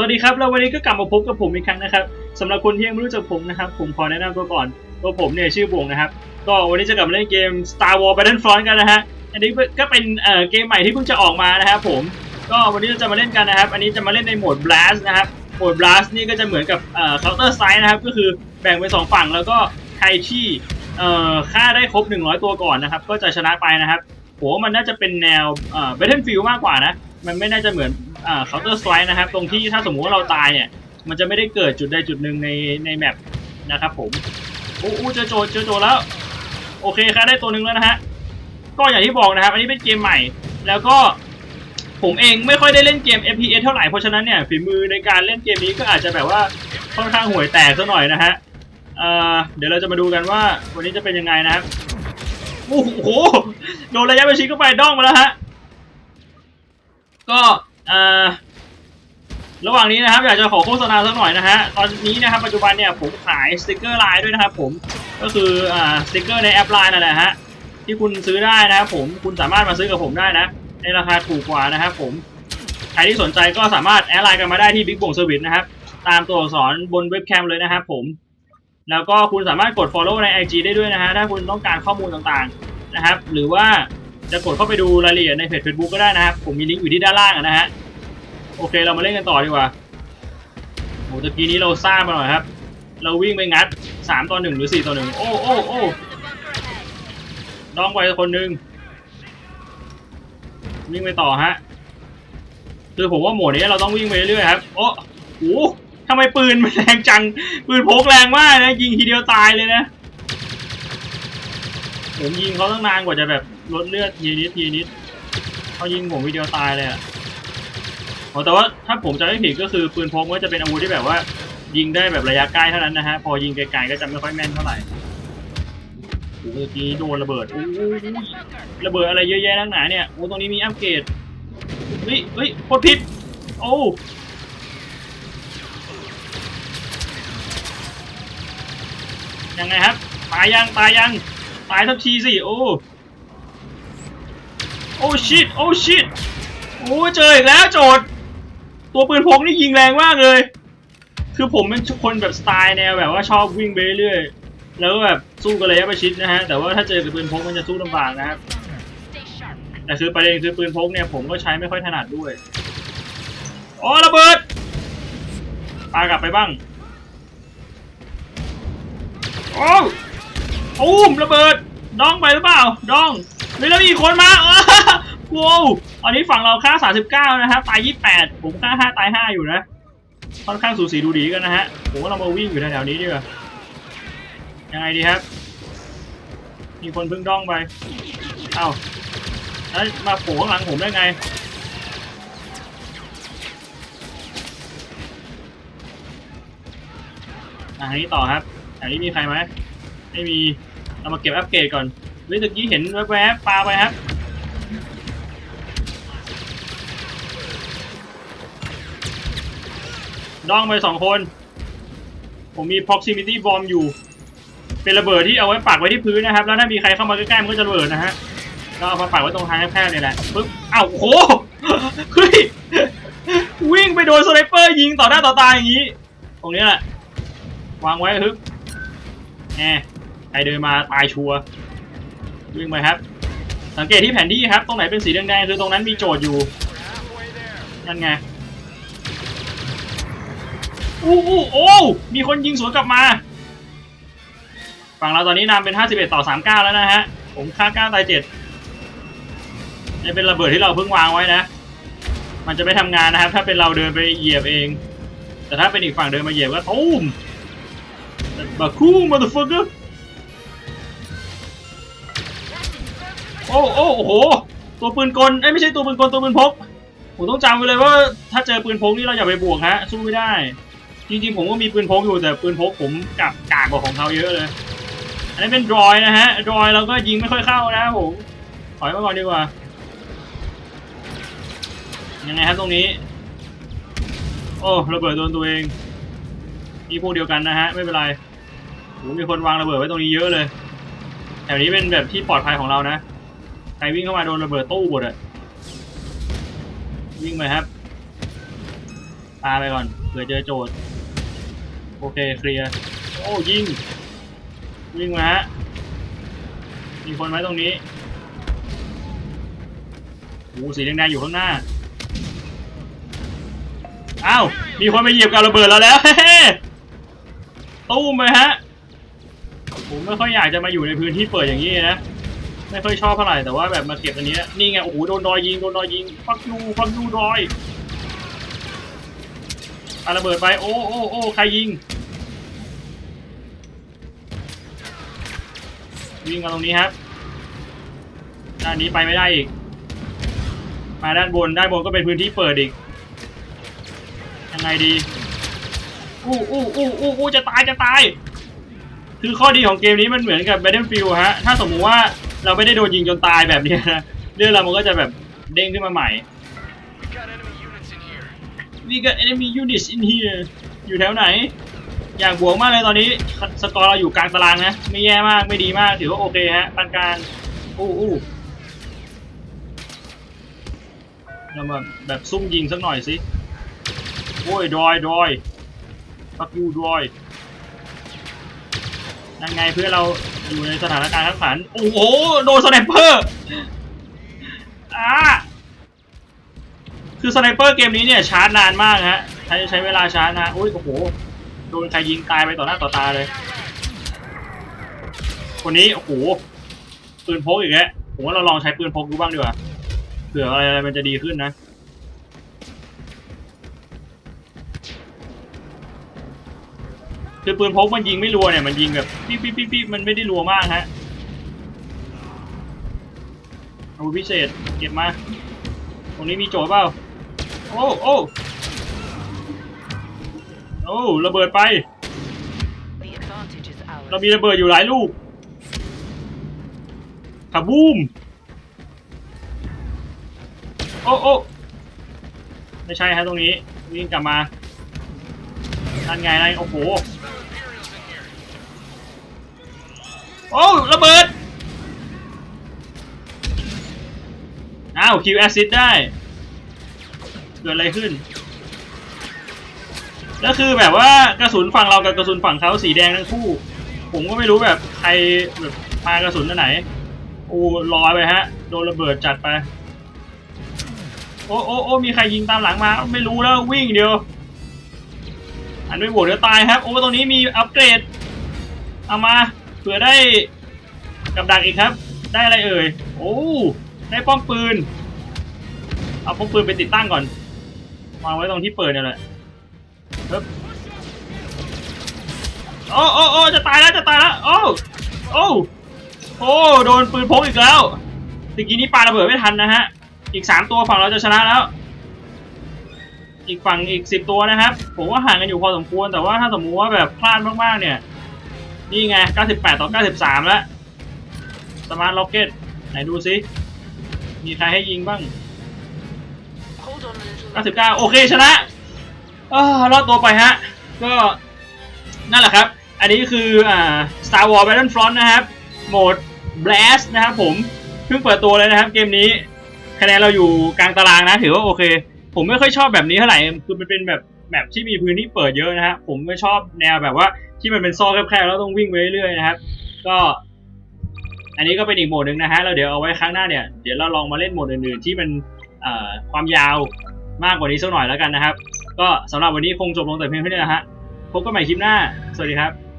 วัสดีครับ แล้ววันนี้ก็กลับมาพบกับผมอีกครั้งนะครับสำหรับคนที่ยังไม่รู้จักผมนะครับ ผมขอแนะนำตัวก่อน ตัวผมเนี่ยชื่อบวงนะครับ ก็วันนี้จะกลับมาเล่นเกม Star Wars Battlefront กันนะฮะ อันนี้ก็เป็นเอ่อเกมใหม่ที่เพิ่งจะออกมานะครับผม ก็วันนี้เราจะมาเล่นกันนะครับ อันนี้จะมาเล่นในโหมด Blast นะครับ โหมด Blast นี่ก็จะเหมือนกับเอ่อ Counter Strike นะครับ ก็คือแบ่งเป็นสองฝั่ง แล้วก็ใครที่เอ่อฆ่าได้ครบ 100 ตัวก่อนนะครับ ก็จะชนะไปนะครับผมว่มันน่าจะเป็นแนวเอ่อ Battlefield มากกว่านะ มันไม่น่าจะเหมือน อ่า Counter Strike นะครับ ตรงที่ถ้าสมมุติว่าเราตายเนี่ย มันจะไม่ได้เกิดจุดใดจุดหนึ่งในในแมปนะครับผมอู้อู้เจอโจเจอโจแล้ว โอเคครับได้ตัวหนึ่งแล้วนะฮะก็อย่างที่บอกนะครับ อันนี้เป็นเกมใหม่ แล้วก็ผมเองไม่ค่อยได้เล่นเกม FPS เท่าไหร่เพราะฉะนั้นเนี่ยฝีมือในการเล่นเกมนี้ก็อาจจะแบบว่าค่อนข้างห่วยแตกซะหน่อยนะฮะเอ่อเดี๋ยวเราจะมาดูกันว่าวันนี้จะเป็นยังไงนะครับโอ้โหโดนระยะประชิดเข้าไปด้องมาแล้วฮะก็ ระหว่างนี้นะครับอยากจะขอโฆษณาสักหน่อยนะฮะตอนนี้นะครับปัจจุบันเนี่ยผมขายสติกเกอร์ไลน์ด้วยนะครับผมก็คืออ่าสติกเกอร์ในแอปไลน์นั่นแหละฮะที่คุณซื้อได้นะครับผมคุณสามารถมาซื้อกับผมได้นะ ในราคาถูกกว่านะครับผมใครที่สนใจก็สามารถแอดไลน์กันมาได้ที่ Big b o n g Service นะครับตามตัวอักษรบนเว็บแคมเลยนะครับผม แล้วก็คุณสามารถกด follow ใน IG ได้ด้วยนะฮะถ้าคุณต้องการข้อมูลต่างๆนะครับ หรือว่า จะกดเข้าไปดูรายละเอียดในเพจ Facebook ก็ได้นะครับ ผมมีลิงก์อยู่ที่ด้านล่างนะฮะ โอเคเรามาเล่นกันต่อดีกว่าโหตะกี้นี้เราซ่างมาหน่อยครับ เราวิ่งไปงัดสามต่อหนึ่งหรือสี่ต่อหนึ่งโอ้โอ้โอ้น้องไปคนหนึ่งวิ่งไปต่อฮะคือผมว่าโหมดนี้เราต้องวิ่งไปเรื่อยๆครับ โอ้โหทำไมปืนมันแรงจัง ปืนพกแรงมากนะ ยิงทีเดียวตายเลยนะผมยิงเขาตั้งนานกว่าจะแบบ ลดเลือดทีนิดทีนิดเขายิงผมทีเดียวตายเลยอะอ๋อแต่ว่าถ้าผมจำไม่ผิดก็คือปืนพกก็จะเป็นอาวุธที่แบบว่า ยิงได้แบบระยะใกล้เท่านั้นนะฮะ พอยิงไกลๆก็จะไม่ค่อยแม่นเท่าไหร่โอ้โหทีโดนระเบิดโอ้ระเบิดอะไรเยอะแยะนักหนาเนี่ย โอ้ตรงนี้มีอัปเกรดเฮ้ยเฮ้ยโคตรผิด โอ้ยังไงครับ ตายยัง ตายยัง ตายทักทีสิ โอ้ โอ้ชิตโอ้ชิตโอ้เจออีกแล้วโจทย์ตัวปืนพกนี่ยิงแรงมากเลย คือผมเป็นคนแบบสไตล์แนวแบบว่าชอบวิ่งไปเรื่อยแล้วก็แบบสู้กันระยประชิดนะฮะแต่ว่าถ้าเจอกับปืนพกมันจะสู้ลำบากนะครับแต่คือประเด็นคือปืนพกเนี่ยผมก็ใช้ไม่ค่อยถนัดด้วยอ๋อระเบิดปากลับไปบ้างโอ้ตูมระเบิดดองไปหรือเปล่าดอง ฮ้ยแล้วมีอีกคนมาอ้าว้าวอันนี้ฝั่งเราค่า 39 นะครับ ตาย 28 ผมค่า 5 ตาย 5 อยู่นะ ค่อนข้างสูสีดูดีกันนะฮะ ผมว่าเรามาวิ่งอยู่แถวๆนี้ดีกว่า ยังไงดีครับ มีคนเพิ่งด้องไป เอ้า แล้วมาโผล่ข้างหลังผมได้ไงอะอันนี้ต่อครับอันนี้มีใครไหม ไม่มี เรามาเก็บอัปเกรดก่อน ฮ้ยตะกี้เห็นแวบๆปลาไปครับด้องไปสองคน ผมมี proximity bomb อยู่ เป็นระเบิดที่เอาไว้ปักไว้ที่พื้นนะครับ แล้วถ้ามีใครเข้ามาใกล้ๆมันก็จะระเบิดนะฮะก็เอามาปักไว้ตรงทางแคบๆเนี่ยแหละปึ๊บอ้าวโอ้โหเฮ้ยวิ่งไปโดนสไนเปอร์ยิงต่อหน้าต่อตาอย่างนี้ ตรงนี้แหละ วางไว้ฮึบแหมใครเดินมาตายชัวร์ วิ่งไปครับ สังเกตที่แผนที่ครับ ตรงไหนเป็นสีแดงๆคือตรงนั้นมีโจทย์อยู่ นั่นไง อู้อู้โอ้ มีคนยิงสวนกลับมา ฝั่งเราตอนนี้นำเป็น 51 ต่อ 39 แล้วนะฮะ ผมค่า9ตาย7นี่เป็นระเบิดที่เราเพิ่งวางไว้นะ มันจะไม่ทำงานนะครับ ถ้าเป็นเราเดินไปเหยียบเอง แต่ถ้าเป็นอีกฝั่งเดินมาเหยียบก็ตูมบักคูมาเดอะฟักเก โอ้โอ้โอ้โห ตัวปืนกลเอ้ยไม่ใช่ตัวปืนกลตัวปืนพก ผมต้องจำไว้เลยว่าถ้าเจอปืนพกนี่เราอย่าไปบวกฮะสู้ไม่ได้ จริงๆผมก็มีปืนพกอยู่แต่ปืนพกผมกับกากกว่าของเขาเยอะเลย อันนี้เป็นดรอยนะฮะดรอยเราก็ยิงไม่ค่อยเข้านะผมถอยมาก่อนดีกว่า ยังไงครับตรงนี้ โอ้ระเบิดโดนตัวเองนี่พวกเดียวกันนะฮะไม่เป็นไรโหมีคนวางระเบิดไว้ตรงนี้เยอะเลยแถวนี้เป็นแบบที่ปลอดภัยของเรานะ ใครวิ่งเข้ามาโดนระเบิดตู้หมดอะวิ่งไปครับปาไปก่อนเผื่อเจอโจทย์โอเคเคลียร์โอ้ยิงยิงมาฮะมีคนไหมตรงนี้โอ้สีแดงๆอยู่ข้างหน้าอ้าวมีคนมาเหยียบกับระเบิดเราแล้วเฮ้ตู้มเลยฮะผมไม่ค่อยอยากจะมาอยู่ในพื้นที่เปิดอย่างนี้นะ ไม่ค่อยชอบเท่าไหร่แต่ว่าแบบมาเก็บอันนี้นี่ไงโอ้โหโดนดอยยิงโดนดอยยิงฟักยูฟักยูดอยปาระเบิดไปโอ้โอ้โอ้ใครยิงวิ่งมาตรงนี้ครับด้านนี้ไปไม่ได้อีกมาด้านบนด้านบนก็เป็นพื้นที่เปิดอีกยังไงดีอู้อู้อู้อู้อู้จะตายจะตายคือข้อดีของเกมนี้มันเหมือนกับ Battlefield ฮะ ถ้าสมมุติว่า เราไม่ได้โดนยิงจนตายแบบนี้นะเรื่องเรามันก็จะแบบเด้งขึ้นมาใหม่ We got enemy units in here อยู่แถวไหน อยากบวกมากเลยตอนนี้สกอร์เราอยู่กลางตารางนะ ไม่แย่มากไม่ดีมากถือว่าโอเคฮะปานกลางอู้อู้เรามาแบบซุ่มยิงสักหน่อยสิ โอ้ยดอยดอยฟักยูดอย นั่นไงเพื่อเราอยู่ในสถานการณ์ขับขัน โอ้โห โดนสไนเปอร์อ่าคือสไนเปอร์เกมนี้เนี่ยชาร์จนานมากฮะ ใช้ใช้เวลาชาร์จนะโอ้ยโอ้โห โดนใครยิงตายไปต่อหน้าต่อตาเลย คนนี้ โอ้โห ปืนพกอีกแล้วผมว่าเราลองใช้ปืนพกดูบ้างดีกว่า เผื่ออะไรมันจะดีขึ้นนะ คือปืนพกมันยิงไม่รัวเนี่ยมันยิงแบบปิ๊บปิ๊บปิ๊บปิ๊บมันไม่ได้รัวมากฮะอาวุธพิเศษเก็บมา ตรงนี้มีโจทย์เปล่า โอ้โอ้โอ้ระเบิดไป เรามีระเบิดอยู่หลายลูกขับบูม โอ้โอ้ไม่ใช่ฮะตรงนี้ วิ่งกลับมานั่นไงนั่นโอ้โห โอ้ระเบิด อ้าวคิวแอซิดได้ เกิดอะไรขึ้น แล้วคือแบบว่ากระสุนฝั่งเรากับกระสุนฝั่งเขาสีแดงทั้งคู่ ผมก็ไม่รู้แบบใครแบบปากระสุนอันไหน โอ้ลอยไปฮะ โดนระเบิดจัดไป โอ้โอ้โอ้มีใครยิงตามหลังมา ไม่รู้แล้ววิ่งเดียวอันไม่โหวตเดี๋ยวตายครับ โอ้ตรงนี้มีอัปเกรด เอามา เผื่อได้กับดักอีกครับ ได้อะไรเอ่ย โอ้ ได้ป้อมปืน เอาป้อมปืนไปติดตั้งก่อน วางไว้ตรงที่เปิดเนี่ยแหละครับโอ้โอ้โอ้จะตายแล้ว จะตายแล้ว โอ้ โอ้ โอ้ โดนปืนพกอีกแล้วตะกี้นี้ปาระเบิดไม่ทันนะฮะ อีกสามตัวฝั่งเราจะชนะแล้ว อีกฝั่งอีกสิบตัวนะครับ ผมว่าห่างกันอยู่พอสมควร แต่ว่าถ้าสมมุติว่าแบบพลาดมากๆเนี่ย นี่ไง 98 ต่อ 93 แล้ว สมาร์ทล็อกเก็ต ไหนดูซิ มีใครให้ยิงบ้าง 99 โอเคชนะอรอดตัวไปฮะ ก็นั่นแหละครับ อันนี้คืออ่า Star Wars Battlefront นะครับ โหมด Blast นะครับผม เพิ่งเปิดตัวเลยนะครับเกมนี้ คะแนนเราอยู่กลางตารางนะ ถือว่าโอเค ผมไม่ค่อยชอบแบบนี้เท่าไหร่ คือมันเป็นแบบแบบที่มีพื้นที่เปิดเยอะนะฮะ ผมไม่ชอบแนวแบบว่า ที่มันเป็นซอกแคบๆแล้วต้องวิ่งไปเรื่อยๆนะครับ ก็ อันนี้ก็เป็นอีกโหมดหนึ่งนะฮะเราเดี๋ยวเอาไว้ครั้งหน้าเนี่ยเดี๋ยวเราลองมาเล่นโหมดอื่นๆ ที่มันความยาวมากกว่านี้สักหน่อยแล้วกันนะครับ ก็สำหรับวันนี้คงจบลงแต่เพียงเท่านี้นะฮะพบกันใหม่คลิปหน้า สวัสดีครับ